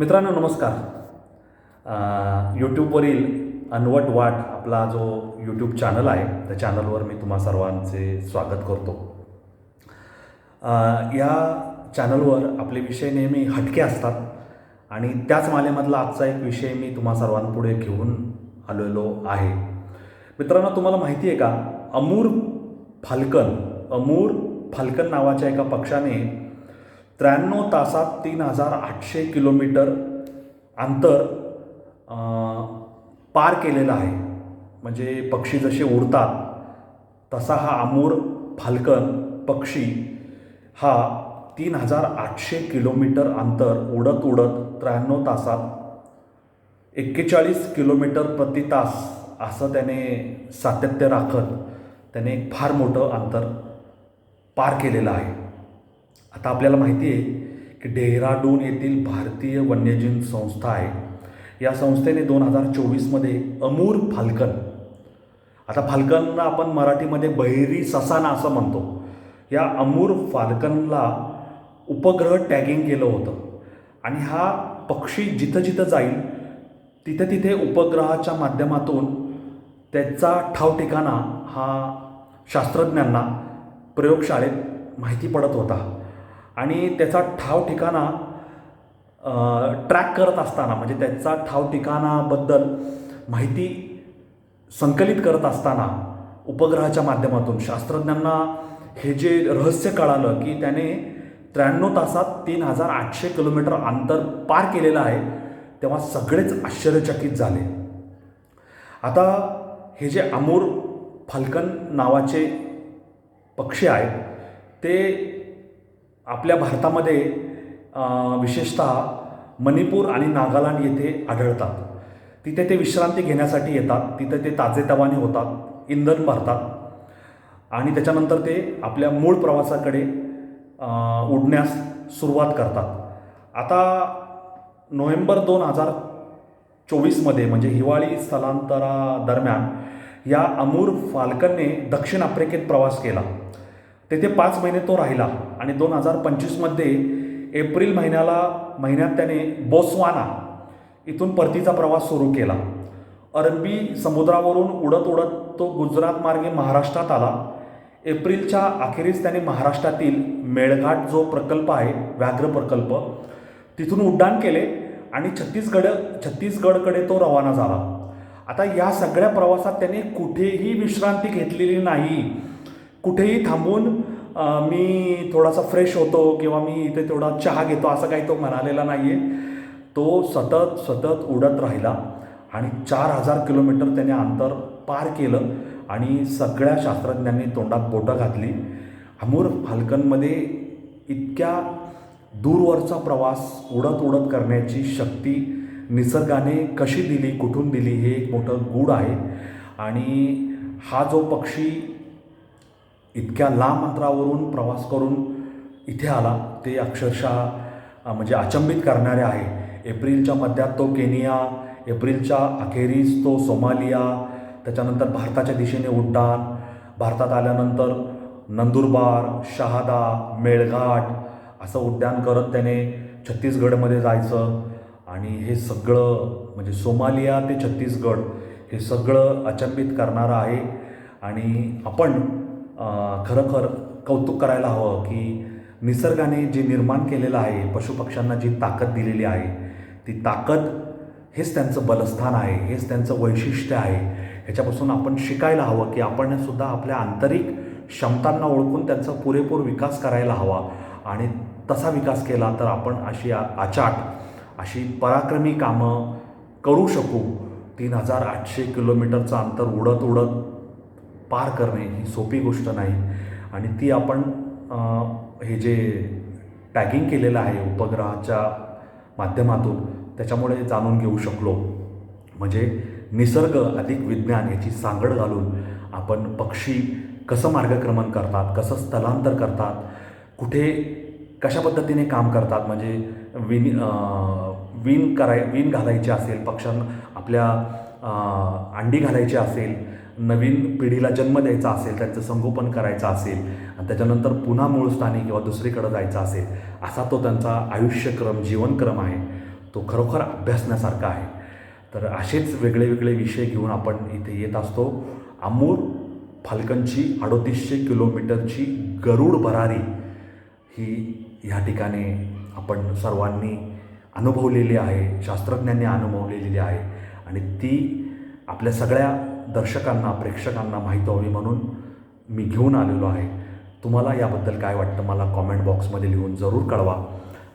मित्रांनो नमस्कार. यूट्यूबवरील अनवट वाट आपला जो यूट्यूब चॅनल आहे त्या चॅनलवर मी तुम्हा सर्वांचे स्वागत करतो. या चॅनलवर आपले विषय नेहमी हटके असतात आणि त्याच मालेमधला आजचा एक विषय मी तुम्हा सर्वांपुढे घेऊन आलेलो आहे. मित्रांनो तुम्हाला माहिती आहे का? अमूर फाल्कन अमूर फाल्कन नावाच्या एका पक्षाने त्र्याण्णव तासात तीन हजार आठशे किलोमीटर अंतर पार केलेलं आहे. म्हणजे पक्षी जसे उडतात तसा हा अमूर फाल्कन पक्षी हा तीन हजार आठशे किलोमीटर अंतर उडत उडत त्र्याण्णव तासात एक्केचाळीस किलोमीटर प्रति तास असं त्याने सातत्य राखत त्याने एक फार मोठं अंतर पार केलेलं आहे. आता आपल्याला माहिती आहे की डेहराडून येथील भारतीय वन्यजीव संस्था आहे. या संस्थेने दोन हजार चोवीसमध्ये अमूर फाल्कन आता फाल्कनला आपण मराठीमध्ये बहिरी ससाना असं म्हणतो. या अमूर फाल्कनला उपग्रह टॅगिंग केलं होतं. आणि हा पक्षी जिथं जिथं जाईल तिथे तिथे उपग्रहाच्या माध्यमातून त्याचा ठाव ठिकाणा हा शास्त्रज्ञांना प्रयोगशाळेत माहिती पडत होता. आणि त्याचा ठाव ठिकाणा ट्रॅक करत असताना म्हणजे त्याचा ठाव ठिकाणाबद्दल माहिती संकलित करत असताना उपग्रहाच्या माध्यमातून शास्त्रज्ञांना हे जे रहस्य कळालं की त्याने त्र्याण्णव तासात तीन हजार आठशे किलोमीटर अंतर पार केलेलं आहे तेव्हा सगळेच आश्चर्यचकित झाले. आता हे जे अमूर फाल्कन नावाचे पक्षी आहेत ते आपल्या भारतामध्ये विशेषतः मणिपूर आणि नागालँड येथे आढळतात. तिथे ते विश्रांती घेण्यासाठी येतात. तिथे ते ताजेतवाने होतात इंधन भरतात आणि त्याच्यानंतर ते आपल्या मूळ प्रवासाकडे उडण्यास सुरुवात करतात. आता नोव्हेंबर दोन हजार चोवीसमध्ये म्हणजे हिवाळी स्थलांतरादरम्यान या अमूर फाल्कनने दक्षिण आफ्रिकेत प्रवास केला. तेथे पाच महिने तो राहिला. आणि दोन हजार पंचवीसमध्ये एप्रिल महिन्याला महिन्यात त्याने बोस्वाना इथून परतीचा प्रवास सुरू केला. अरबी समुद्रावरून उडत उडत तो गुजरात मार्गे महाराष्ट्रात आला. एप्रिलच्या अखेरीस त्याने महाराष्ट्रातील मेळघाट जो प्रकल्प आहे व्याघ्र प्रकल्प तिथून उड्डाण केले आणि छत्तीसगड छत्तीसगडकडे तो रवाना झाला. आता या सगळ्या प्रवासात त्याने कुठेही विश्रांती घेतलेली नाही. कुठेही थांबून मी थोडासा फ्रेश होतो किंवा मी इथे थोडा चहा घेतो असं काही तो म्हणालेला नाही आहे तो सतत सतत उडत राहिला आणि चार हजार किलोमीटर त्याने अंतर पार केलं आणि सगळ्या शास्त्रज्ञांनी तोंडात बोटं घातली. अमूर फाल्कनमध्ये इतक्या दूरवरचा प्रवास उडत उडत करण्याची शक्ती निसर्गाने कशी दिली कुठून दिली हे एक मोठं गूढ आहे. आणि हा जो पक्षी इतक्या लांब अंतरावरून प्रवास करून इथे आला. ते अक्षरशः म्हणजे अचंबित करणारे आहे. एप्रिलच्या मध्यात तो केनिया एप्रिलच्या अखेरीस तो सोमालिया त्याच्यानंतर भारताच्या दिशेने उड्डाण भारतात आल्यानंतर नंदुरबार शहादा मेळघाट असं उड्डाण करत त्याने छत्तीसगडमध्ये जायचं. आणि हे सगळं म्हणजे सोमालिया ते छत्तीसगड हे सगळं अचंबित करणारं आहे. आणि आपण खरोखर कौतुक करायला हवं की निसर्गाने जे निर्माण केलेलं आहे पशुपक्ष्यांना जी ताकद दिलेली आहे ती ताकद हेच त्यांचं बलस्थान आहे हेच त्यांचं वैशिष्ट्य आहे. ह्याच्यापासून आपण शिकायला हवं की आपण सुद्धा आपल्या आंतरिक क्षमतांना ओळखून त्यांचा पुरेपूर विकास करायला हवा. आणि तसा विकास केला तर आपण अशी आ- आचाट अशी पराक्रमी कामं करू शकू. तीन हजार आठशे किलोमीटरचं अंतर उडत उडत पार करणे ही सोपी गोष्ट नाही. आणि ती आपण हे जे टॅगिंग केलेलं आहे उपग्रहाच्या माध्यमातून त्याच्यामुळे जाणून घेऊ शकलो. म्हणजे निसर्ग अधिक विज्ञान याची सांगड घालून आपण पक्षी कसं मार्गक्रमण करतात कसं स्थलांतर करतात कुठे कशा पद्धतीने काम करतात म्हणजे विन विण कराय विण घालायची असेल पक्ष्यांना आपल्या अंडी घालायची असेल नवीन पिढीला जन्म द्यायचा असेल त्यांचं संगोपन करायचं असेल आणि त्याच्यानंतर पुन्हा मूळ स्थानी किंवा दुसरीकडं जायचं असेल असा तो त्यांचा आयुष्यक्रम जीवनक्रम आहे. तो खरोखर अभ्यासण्यासारखा आहे. तर असेच वेगळे वेगळे विषय घेऊन आपण इथे येत असतो. अमूर फाल्कनची अडोतीसशे किलोमीटरची गरुड भरारी ही ह्या ठिकाणी आपण सर्वांनी अनुभवलेली आहे शास्त्रज्ञांनी अनुभवलेली आहे. आणि ती आपल्या सगळ्या दर्शकांना प्रेक्षकांना माहीत व्हावी म्हणून मी घेऊन आलेलो आहे. तुम्हाला याबद्दल काय वाटतं मला कॉमेंट बॉक्समध्ये लिहून जरूर कळवा.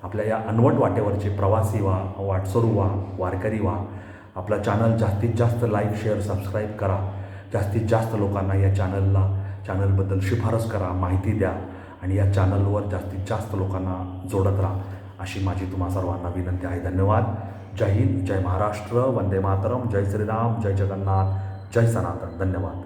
आपल्या या अनवट वाटेवरचे प्रवासी व्हा वाटसरू व्हा वारकरी व्हा. आपला चॅनल जास्तीत जास्त लाईक शेअर सबस्क्राईब करा. जास्तीत जास्त लोकांना या चॅनलला चॅनलबद्दल शिफारस करा माहिती द्या. आणि या चॅनलवर जास्तीत जास्त लोकांना जोडत राहा. अशी माझी तुम्हा सर्वांना विनंती आहे. धन्यवाद. जय हिंद. जय महाराष्ट्र. वंदे मातरम. जय श्रीराम. जय जगन्नाथ. जय सनातन धन्यवाद.